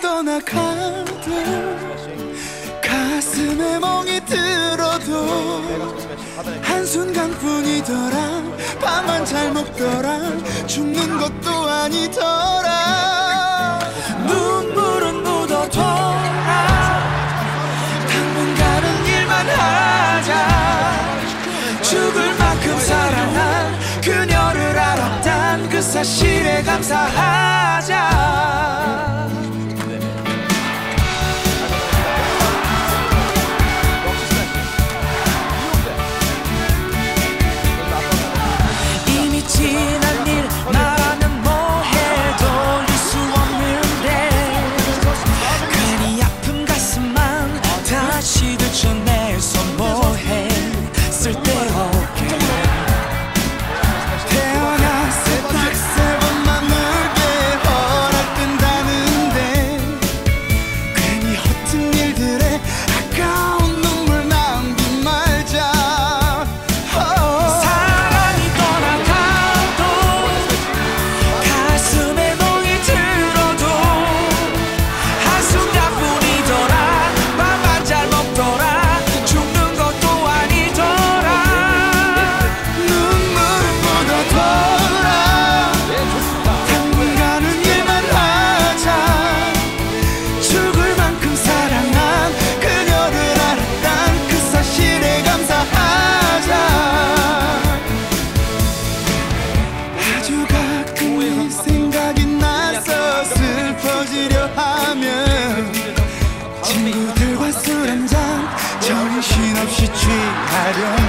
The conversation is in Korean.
떠나가도 가슴에 멍이 들어도 한순간뿐이더라. 밥만 잘 먹더라. 죽는 것도 아니더라. 눈물은 묻어둬라. 당분간은 일만 하자. 죽을 만큼 사랑한 그녀를 알았단 그 사실에 감사하자. 친구들과 술 한잔 정신없이 취하려